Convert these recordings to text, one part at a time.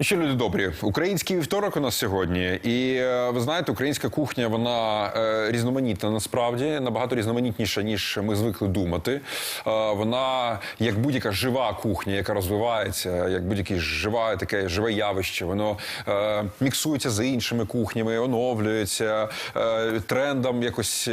Ще люди добрі. Український вівторок у нас сьогодні, і е, ви знаєте, українська кухня вона е, різноманітна насправді набагато різноманітніша ніж ми звикли думати. Е, вона як будь-яка жива кухня, яка розвивається, як будь-яке живе таке живе явище. Воно міксується з іншими кухнями, оновлюється трендам, якось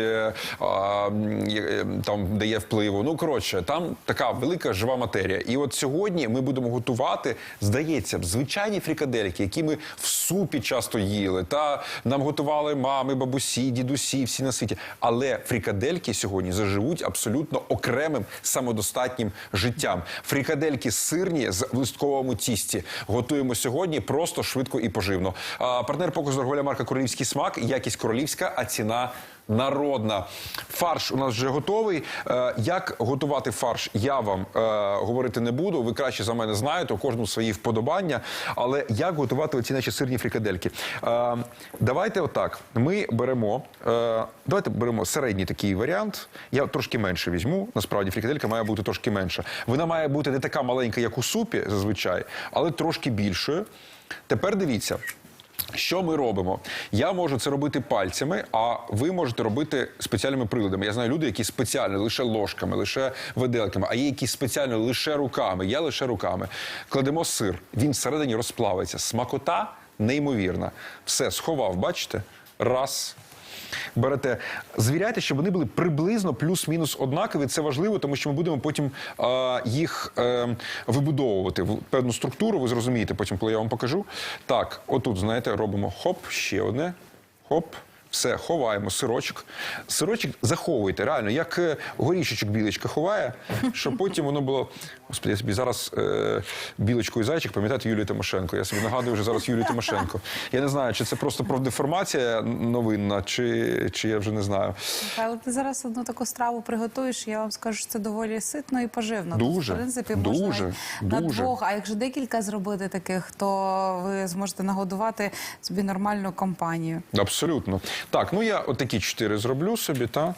там дає впливу. Ну коротше, там така велика жива матерія. І от сьогодні ми будемо готувати, здається б, звичайні фрікадельки, які ми в супі часто їли. Та нам готували мами, бабусі, дідусі, всі на світі. Але фрікадельки сьогодні заживуть абсолютно окремим самодостатнім життям. Фрікадельки сирні з листковому тісті. Готуємо сьогодні просто швидко і поживно. А, партнер показу марка Королівський смак, якість королівська, а ціна. Народна фарш у нас вже готовий. Е, як готувати фарш, я вам е, говорити не буду. Ви краще за мене знаєте, у кожному свої вподобання. Але як готувати оці наші сирні фрикадельки? Е, давайте отак. Ми беремо. Давайте беремо середній такий варіант. Я трошки менше візьму. Насправді фрикаделька має бути трошки менша. Вона має бути не така маленька, як у супі, зазвичай, але трошки більшою. Тепер дивіться. Що ми робимо? Я можу це робити пальцями, а ви можете робити спеціальними приладами. Я знаю люди, які спеціально лише ложками, лише виделками, а є які спеціально лише руками. Я лише руками. Кладемо сир, він всередині розплавиться. Смакота неймовірна. Все, сховав, бачите? Раз. Берете, звіряйте, щоб вони були приблизно плюс-мінус однакові. Це важливо, тому що ми будемо потім е, їх е, вибудовувати в певну структуру. Ви зрозумієте потім, коли я вам покажу. Так, отут, знаєте, робимо хоп, ще одне, хоп. Все, ховаємо сирочок. Сирочок заховуйте, реально, як е, горішечок білочка ховає, щоб потім воно було. Господи, я собі зараз е, білочку і зайчик, пам'ятаєте Юлію Тимошенко. Я собі нагадую вже зараз Юлію Тимошенко. Я не знаю, чи це просто профдеформація новинна, чи, чи я вже не знаю. Але ти зараз одну таку страву приготуєш, я вам скажу, що це доволі ситно і поживно. Дуже, Тобто, в принципі, можна дуже, на дуже. двох. А якщо декілька зробити таких, то ви зможете нагодувати собі нормальну компанію. Абсолютно. Так, ну я отакі чотири зроблю собі, та.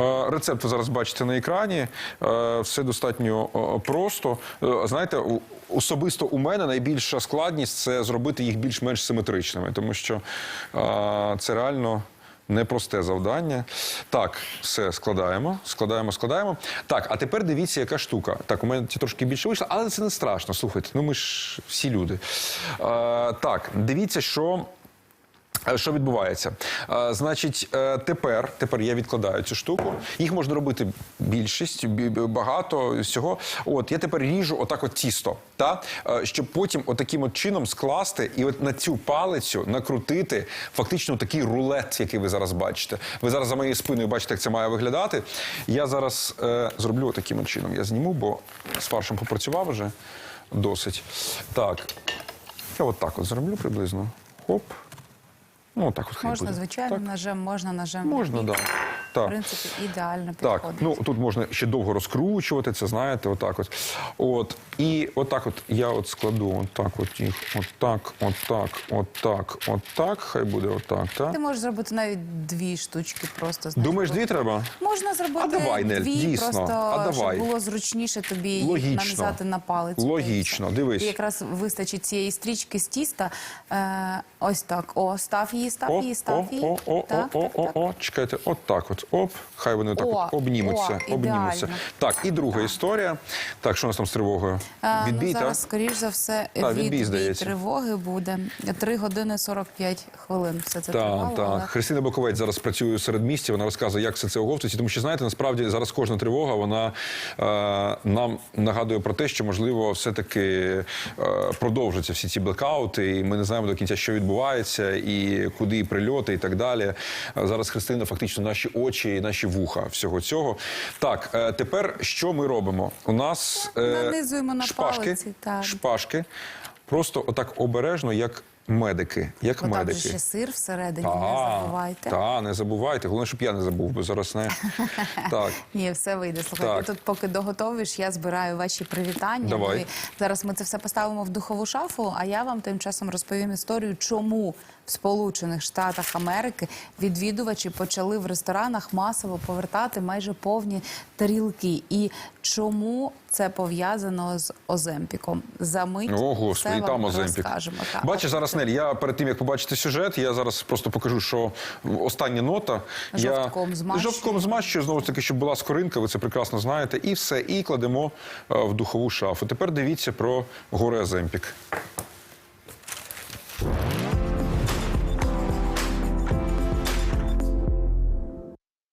Е, Рецепт ви зараз бачите на екрані. Е, Все достатньо е, просто. Знаєте, особисто у мене найбільша складність це зробити їх більш-менш симетричними, тому що це реально. Непросте завдання. Так, все складаємо, складаємо, складаємо. Так, а тепер дивіться, яка штука. Так, у мене трошки більше вийшло, але це не страшно. Слухайте, ну ми ж всі люди. Так, дивіться, що Що відбувається? Е, Значить, е, тепер, тепер я відкладаю цю штуку. Їх можна робити більшість, бі- бі- багато всього. От я тепер ріжу отак от тісто, та Е, щоб потім отаким от чином скласти і от на цю палицю накрутити фактично такий рулет, який ви зараз бачите. Ви зараз за моєю спиною бачите, як це має виглядати. Я зараз е, зроблю таким чином. Я зніму, бо з фаршем попрацював вже досить. Так, я от так от зроблю приблизно. Хоп. Ну, так от хай Можна буде. звичайним Так. ножем, можна ножем. Можна, бік. Так. В принципі, ідеально Так, підходить. ну тут можна ще довго розкручувати це, знаєте, отак от. От. І отак от я от складу отак от їх, отак, отак, отак, отак, хай буде отак, так? Ти можеш зробити навіть дві штучки просто. знаєш, Думаєш, дві треба? Можна зробити А давай, Нель, дві, дійсно. просто А давай. щоб було зручніше тобі Логічно. нанизати на палець. Логічно, дивись. І якраз вистачить цієї стрічки з тіста. Е, ось так. О, став її, став її, став її. о, о, о, Так, о, так, о, так. о, чекайте, от так от, оп, хай вони так О, от обнімуться, о, обнімуться. ідеально. Так, і друга історія. Так, що у нас там з тривогою? Е, Відбій, ну, так? зараз, скоріш за все, Так, відбій, відбій здається. тривоги буде. 3 години 45 хвилин. Все це тривало. Так, так. але- Христина Боковець зараз працює у середмісті. Вона розказує, як все це оговтується. Тому що знаєте, насправді зараз кожна тривога вона е, нам нагадує про те, що можливо все-таки е, продовжаться всі ці блекаути, і ми не знаємо до кінця, що відбувається, і куди прильоти, і так далі. Е, Зараз Христина фактично наші очі і наші вуха всього цього. Так, е, тепер що ми робимо? У нас е, Нанизуємо на шпажки, палиці, так. шпажки. Просто отак обережно, як медики. Як Бо там же ще сир всередині, не забувайте. Та, не забувайте. Головне, щоб я не забув, бо зараз не. Так. Ні, все вийде. Слухайте, тут поки доготовиш, я збираю ваші привітання. Давай. Зараз ми це все поставимо в духову шафу, а я вам тим часом розповім історію, чому в Сполучених Штатах Америки відвідувачі почали в ресторанах масово повертати майже повні тарілки. І чому це пов'язано з Оземпіком? За мить О, господи, там Оземпік. Так. Бачиш, зараз Нель, я перед тим, як побачити сюжет, я зараз просто покажу, що остання нота. Жовтком я змащую. жовтком змащую, знову ж таки, щоб була скоринка, ви це прекрасно знаєте. І все, і кладемо е, в духову шафу. Тепер дивіться про гори Оземпік.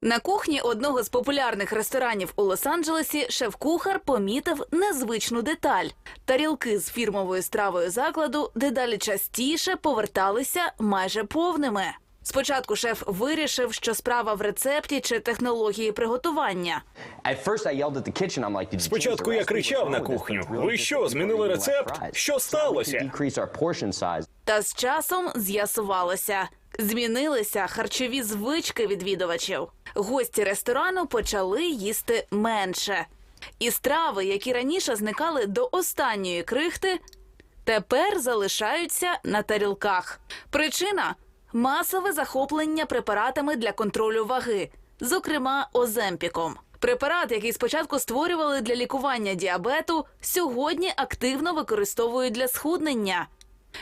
На кухні одного з популярних ресторанів у Лос-Анджелесі шеф-кухар помітив незвичну деталь. Тарілки з фірмовою стравою закладу дедалі частіше поверталися майже повними. Спочатку шеф вирішив, що справа в рецепті чи технології приготування. Спочатку я кричав на кухню. Ви що, змінили рецепт? Що сталося? Та з часом з'ясувалося. Змінилися харчові звички відвідувачів. Гості ресторану почали їсти менше. І страви, які раніше зникали до останньої крихти, тепер залишаються на тарілках. Причина масове захоплення препаратами для контролю ваги, зокрема оземпіком. Препарат, який спочатку створювали для лікування діабету, сьогодні активно використовують для схуднення.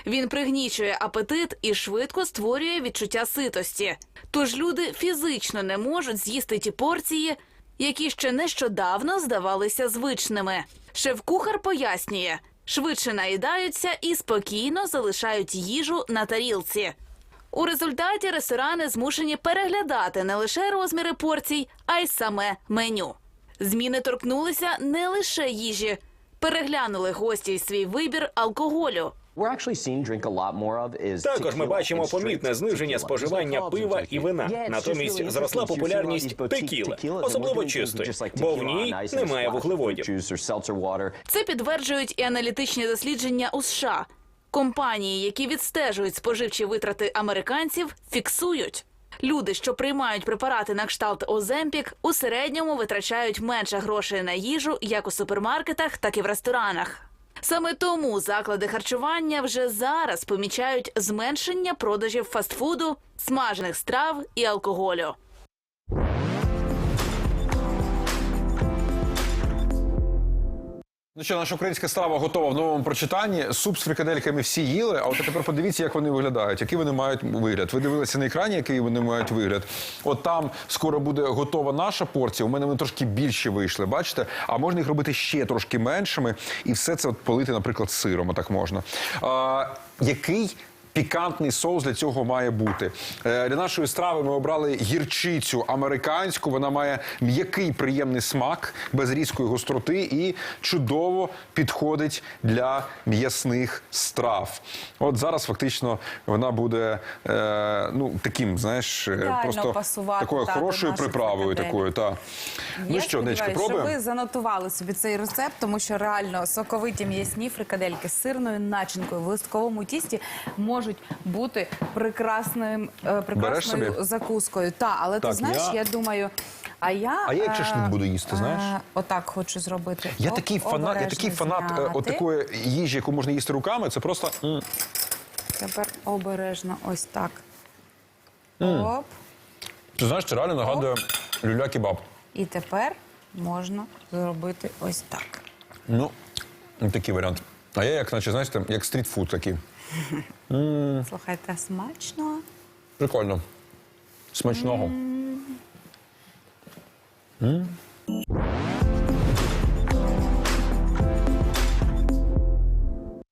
Він пригнічує апетит і швидко створює відчуття ситості. Тож люди фізично не можуть з'їсти ті порції, які ще нещодавно здавалися звичними. Шеф-кухар пояснює, швидше наїдаються і спокійно залишають їжу на тарілці. У результаті ресторани змушені переглядати не лише розміри порцій, а й саме меню. Зміни торкнулися не лише їжі, переглянули гості свій вибір алкоголю. Також ми бачимо помітне зниження споживання пива і вина. Натомість зросла популярність текіли, особливо чистої, бо в ній немає вуглеводів. Це підтверджують і аналітичні дослідження у США. Компанії, які відстежують споживчі витрати американців, фіксують. Люди, що приймають препарати на кшталт Оземпік, у середньому витрачають менше грошей на їжу як у супермаркетах, так і в ресторанах. Саме тому заклади харчування вже зараз помічають зменшення продажів фастфуду, смажених страв і алкоголю. Ну що, наша українська страва готова в новому прочитанні. Суп з фрикадельками всі їли. А от тепер подивіться, як вони виглядають, який вони мають вигляд. Ви дивилися на екрані, який вони мають вигляд. От там скоро буде готова наша порція. У мене вони трошки більше вийшли. Бачите? А можна їх робити ще трошки меншими, і все це от полити, наприклад, сиром. Отак можна. А, який Пікантний соус для цього має бути. Е, Для нашої страви ми обрали гірчицю американську. Вона має м'який приємний смак, без різкої гостроти і чудово підходить для м'ясних страв. От зараз фактично вона буде е, ну таким, знаєш, е, Ідеально просто пасувати, такою та, хорошою приправою. Такою, та. ну Я що, Нечка, сподіваюся, що ви занотували собі цей рецепт, тому що реально соковиті м'ясні фрикадельки з сирною начинкою в листковому тісті можуть бути прекрасним, е, прекрасною собі? закускою. Та, але Так, ти знаєш, я- я думаю. А я, А я як е, шашлик буду їсти, знаєш? е, Отак хочу зробити. Я Оп, такий фанат, я обережно такий фанат е, от такої їжі, яку можна їсти руками. Це просто м, Тепер обережно ось так. Оп. ти знаєш, це реально нагадує люля кебаб. І тепер можна зробити ось так. Ну, такий варіант. А я, як наче, знаєте, як стрітфуд такий. Слухайте, смачно. Прикольно. Смачного.